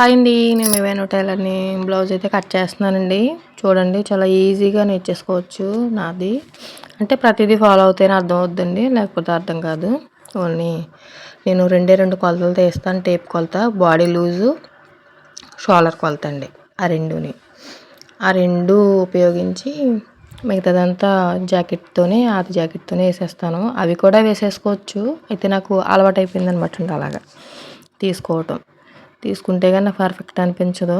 Hi అండి నేను ఏమైనా టైలర్ని బ్లౌజ్ అయితే కట్ చేస్తున్నానండి. చూడండి చాలా ఈజీగా నేర్చేసుకోవచ్చు నాది. అంటే ప్రతిదీ ఫాలో అవుతేనే అర్థం అవుద్దండి లేకపోతే అర్థం కాదు. ఓన్లీ నేను రెండే రెండు కొలతలు తీస్తాను టేప్ కొలత బాడీ లూజు షోలర్ కొలత అండి ఆ రెండుని. ఆ రెండు ఉపయోగించి మిగతాదంతా జాకెట్తోనే ఆది జాకెట్తోనే వేసేస్తాను. అవి కూడా వేసేసుకోవచ్చు. అయితే నాకు అలవాటు అయిపోయింది అనమాట అలాగా తీసుకోవటం. తీసుకుంటే కానీ పర్ఫెక్ట్ అనిపించదు.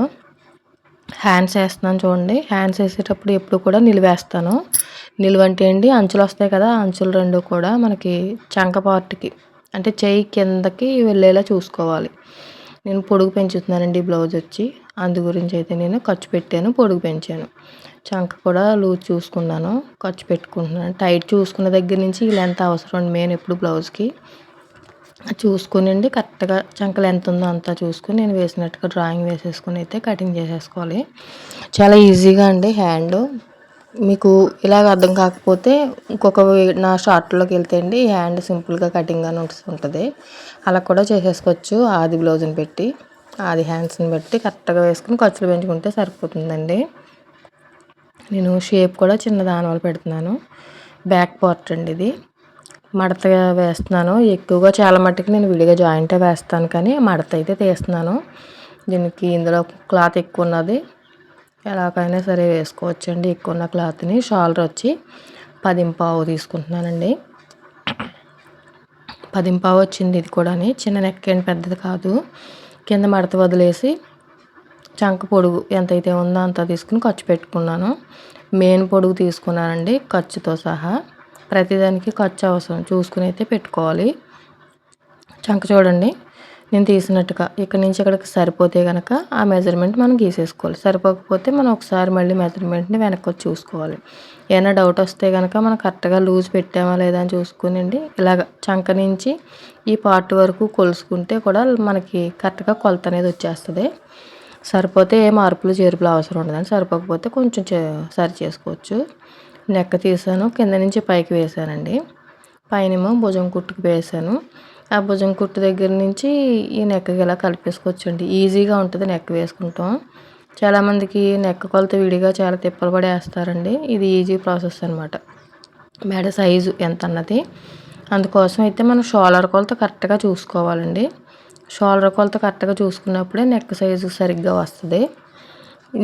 హ్యాండ్స్ వేస్తున్నాను చూడండి. హ్యాండ్స్ వేసేటప్పుడు ఎప్పుడు కూడా నిలివేస్తాను నిలువంటే అండి అంచులు వస్తాయి కదా అంచులు రెండు కూడా మనకి చంక పార్ట్కి అంటే చెయ్యి కిందకి వెళ్ళేలా చూసుకోవాలి. నేను పొడుగు పెంచుతున్నానండి బ్లౌజ్ వచ్చి. అందు గురించి అయితే నేను ఖర్చు పెట్టాను పొడుగు పెంచాను. చంక కూడా లూజ్ చూసుకున్నాను ఖర్చు పెట్టుకుంటున్నాను. టైట్ చూసుకున్న దగ్గర నుంచి లెంత్ అవసరం మెయిన్ ఎప్పుడు బ్లౌజ్కి చూసుకుని కరెక్ట్గా చంకలు ఎంత ఉందో అంతా చూసుకుని నేను వేసినట్టుగా డ్రాయింగ్ వేసేసుకుని అయితే కటింగ్ చేసేసుకోవాలి. చాలా ఈజీగా అండి హ్యాండ్. మీకు ఇలాగ అర్థం కాకపోతే ఇంకొక నా షార్ట్లోకి వెళ్తే అండి హ్యాండ్ సింపుల్గా కటింగ్ అని ఉంటుంది. అలా కూడా చేసేసుకోవచ్చు. ఆది బ్లౌజ్ని పెట్టి ఆది హ్యాండ్స్ని పెట్టి కరెక్ట్గా వేసుకుని ఖర్చులు పెంచుకుంటే సరిపోతుందండి. నేను షేప్ కూడా చిన్న దానివల్ల పెడుతున్నాను. బ్యాక్ పార్ట్ అండి ఇది. మడత వేస్తున్నాను. ఎక్కువగా చాలా మట్టుకు నేను విడిగా జాయింటే వేస్తాను కానీ మడత అయితే తీస్తున్నాను. దీనికి ఇందులో క్లాత్ ఎక్కువ ఉన్నది. ఎలాగైనా సరే వేసుకోవచ్చండి. ఎక్కువ ఉన్న క్లాత్ని. షాల్డర్ వచ్చి పదింపావు తీసుకుంటున్నానండి. పదింపావు వచ్చింది ఇది కూడా చిన్న నెక్ ఏంటి పెద్దది కాదు. కింద మడత వదిలేసి చంక పొడుగు ఎంతైతే ఉందో అంత తీసుకుని ఖర్చు పెట్టుకున్నాను. మెయిన్ పొడుగు తీసుకున్నానండి ఖర్చుతో సహా. ప్రతిదానికి ఖర్చు అవసరం. చూసుకుని అయితే పెట్టుకోవాలి. చంక చూడండి. నేను తీసినట్టుగా ఇక్కడ నుంచి ఇక్కడికి సరిపోతే కనుక ఆ మెజర్మెంట్ మనం గీసేసుకోవాలి. సరిపోకపోతే మనం ఒకసారి మళ్ళీ మెజర్మెంట్ని వెనక్కి చూసుకోవాలి. ఏమైనా డౌట్ వస్తే కనుక మనం కరెక్ట్గా లూజ్ పెట్టామా లేదా అని చూసుకునండి. ఇలాగ చంక నుంచి ఈ పార్ట్ వరకు కొలుసుకుంటే కూడా మనకి కరెక్ట్గా కొలత అనేది వచ్చేస్తుంది. సరిపోతే ఏ మార్పులు చేర్పులు అవసరం ఉండదని సరిపోకపోతే కొంచెం సరి చేసుకోవచ్చు. నెక్క తీసాను. కింద నుంచి పైకి వేసానండి పైనేమో భుజం కుట్టుకు వేసాను ఆ భుజం కుట్టు దగ్గర నుంచి ఈ నెక్కకి ఇలా కలిపేసుకోవచ్చండి. ఈజీగా ఉంటుంది నెక్ వేసుకుంటాం. చాలామందికి నెక్క కొలత విడిగా చాలా తిప్పలు పడేస్తారండి. ఇది ఈజీ ప్రాసెస్ అనమాట మెడ సైజు ఎంత అన్నది. అందుకోసం అయితే మనం షోలర్ కొలత కరెక్ట్గా చూసుకోవాలండి. షోల్డర్ కొలత కరెక్ట్గా చూసుకున్నప్పుడే నెక్ సైజు సరిగ్గా వస్తుంది.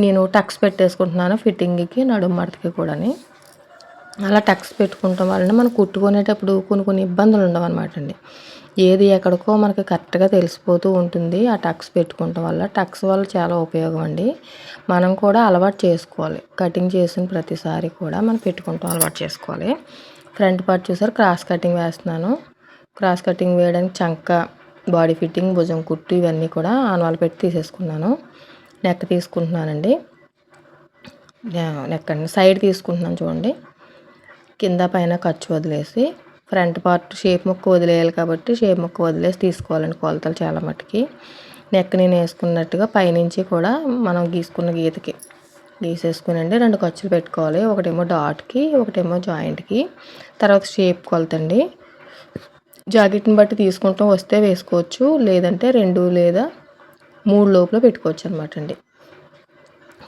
నేను టక్స్ పెట్టేసుకుంటున్నాను ఫిట్టింగ్కి నడుము మడతకి కూడాని. అలా టక్స్ పెట్టుకుంటాం వలన మనం కుట్టుకునేటప్పుడు కొన్ని కొన్ని ఇబ్బందులు ఉండవు అనమాట అండి. ఏది ఎక్కడికో మనకి కరెక్ట్గా తెలిసిపోతూ ఉంటుంది. ఆ టక్స్ పెట్టుకోవటం వల్ల టక్స్ వల్ల చాలా ఉపయోగం అండి. మనం కూడా అలవాటు చేసుకోవాలి. కటింగ్ చేసిన ప్రతిసారి కూడా మనం పెట్టుకుంటాం అలవాటు చేసుకోవాలి. ఫ్రంట్ పార్ట్ చూసారు క్రాస్ కటింగ్ వేస్తున్నాను. క్రాస్ కటింగ్ వేయడానికి చంక బాడీ ఫిట్టింగ్ భుజం కుట్టు ఇవన్నీ కూడా ఆనవాళ్ళు పెట్టి తీసేసుకున్నాను. నెక్ తీసుకుంటున్నానండి. నెక్ అండి. సైడ్ తీసుకుంటున్నాను చూడండి. కింద పైన ఖర్చు వదిలేసి ఫ్రంట్ పార్ట్ షేప్ ముక్క వదిలేయాలి కాబట్టి షేప్ ముక్క వదిలేసి తీసుకోవాలండి కొలతలు చాలా మట్టుకి నెక్ నేను వేసుకున్నట్టుగా పైనుంచి కూడా మనం గీసుకున్న గీతకి గీసేసుకునండి. రెండు ఖర్చులు పెట్టుకోవాలి. ఒకటేమో డాట్కి ఒకటేమో జాయింట్కి. తర్వాత షేప్ కొలతండి జాకెట్ని బట్టి తీసుకుంటాం వస్తే వేసుకోవచ్చు. లేదంటే రెండు లేదా మూడు లోపల పెట్టుకోవచ్చు అనమాట అండి.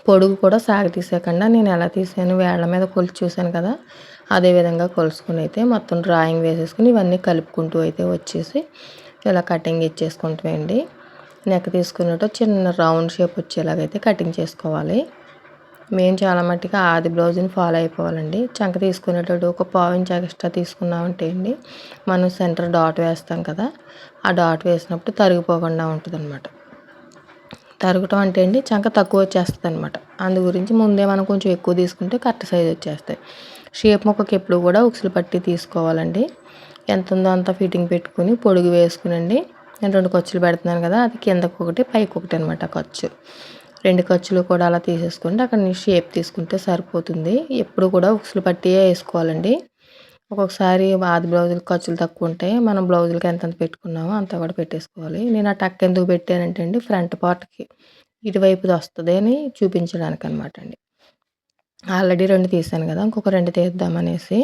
పొడుగు కూడా సాగ తీసేయకుండా నేను ఎలా తీసాను వేళ్ళ మీద కొలిచి చూశాను కదా. అదేవిధంగా కొలుసుకుని అయితే మొత్తం డ్రాయింగ్ వేసేసుకుని ఇవన్నీ కలుపుకుంటూ అయితే వచ్చేసి ఇలా కటింగ్ ఇచ్చేసుకుంటామండి నెక్ తీసుకున్నట్టు చిన్న రౌండ్ షేప్ వచ్చేలాగైతే కటింగ్ చేసుకోవాలి. మేము చాలా మట్టిగా ఆది బ్లౌజ్ని ఫాలో అయిపోవాలండి. చంక తీసుకునేటప్పుడు ఒక పావు ఇంచ్ ఎక్స్ట్రా తీసుకున్నామంటే అండి మనం సెంటర్ డాట్ వేస్తాం కదా ఆ డాట్ వేసినప్పుడు తరిగిపోకుండా ఉంటుంది అనమాట తరగటం అంటే అండి చంక తక్కువ వచ్చేస్తుంది అనమాట అందు గురించి ముందే మనం కొంచెం ఎక్కువ తీసుకుంటే కరెక్ట్ సైజ్ వచ్చేస్తాయి. షేప్ మొక్కకి ఎప్పుడు కూడా ఉక్సులు పట్టి తీసుకోవాలండి. ఎంత ఉందో అంత ఫిట్టింగ్ పెట్టుకుని పొడుగు వేసుకునండి. నేను రెండు ఖర్చులు పెడుతున్నాను కదా అది కిందకు ఒకటి పైకి ఒకటి అనమాట ఖర్చు. రెండు ఖర్చులు కూడా అలా తీసేసుకోండి అక్కడ షేప్ తీసుకుంటే సరిపోతుంది. ఎప్పుడు కూడా ఉక్సులు పట్టియే వేసుకోవాలండి. ఒక్కొక్కసారి ఆది బ్లౌజులు ఖర్చులు తక్కువ ఉంటాయి మనం బ్లౌజులకి ఎంత పెట్టుకున్నామో అంత కూడా పెట్టేసుకోవాలి. నేను ఆ టక్ ఎందుకు పెట్టానంటే అండి ఫ్రంట్ పార్ట్కి ఇటువైపుది వస్తుంది అని చూపించడానికి అనమాట అండి. ఆల్రెడీ రెండు తీసాను కదా ఇంకొక రెండు తీద్దామనేసి.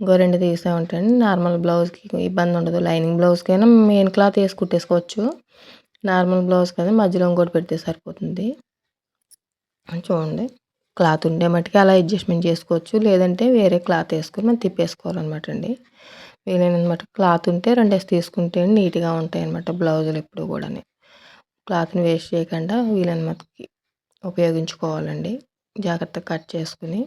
ఇంకో రెండు తీసామంటే నార్మల్ బ్లౌజ్కి ఇబ్బంది ఉండదు. లైనింగ్ బ్లౌజ్కైనా మెయిన్ క్లాత్ వేసి కుట్టేసుకోవచ్చు. నార్మల్ బ్లౌజ్ కదా మధ్యలో ఇంకోటి పెడితే సరిపోతుంది. చూడండి. క్లాత్ ఉండే మట్టుకి అలా అడ్జస్ట్మెంట్ చేసుకోవచ్చు. లేదంటే వేరే క్లాత్ వేసుకొని మనం తిప్పేసుకోవాలన్నమాట అండి. వీలైనమాట క్లాత్ ఉంటే రెండేసి తీసుకుంటే నీట్గా ఉంటాయి బ్లౌజులు ఎప్పుడు కూడా క్లాత్ని వేస్ట్ చేయకుండా వీలైన మట్టుకి ఉపయోగించుకోవాలండి. జాగ్రత్తగా కట్ చేసుకుని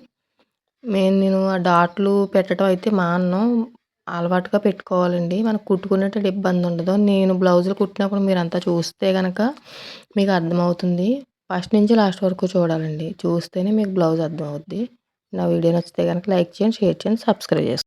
మెయిన్ నేను ఆ డాట్లు పెట్టడం అయితే మానను అలవాటుగా పెట్టుకోవాలండి. మనకు కుట్టుకునేటప్పుడు ఇబ్బంది ఉండదు. నేను బ్లౌజులు కుట్టినప్పుడు మీరు అంతా చూస్తే కనుక మీకు అర్థమవుతుంది. ఫస్ట్ నుంచి లాస్ట్ వరకు చూడాలండి. చూస్తేనే మీకు బ్లౌజ్ అర్థమవుద్ది. నా వీడియో నచ్చితే కనుక లైక్ చేయండి షేర్ చేయండి సబ్స్క్రైబ్ చేసుకోండి.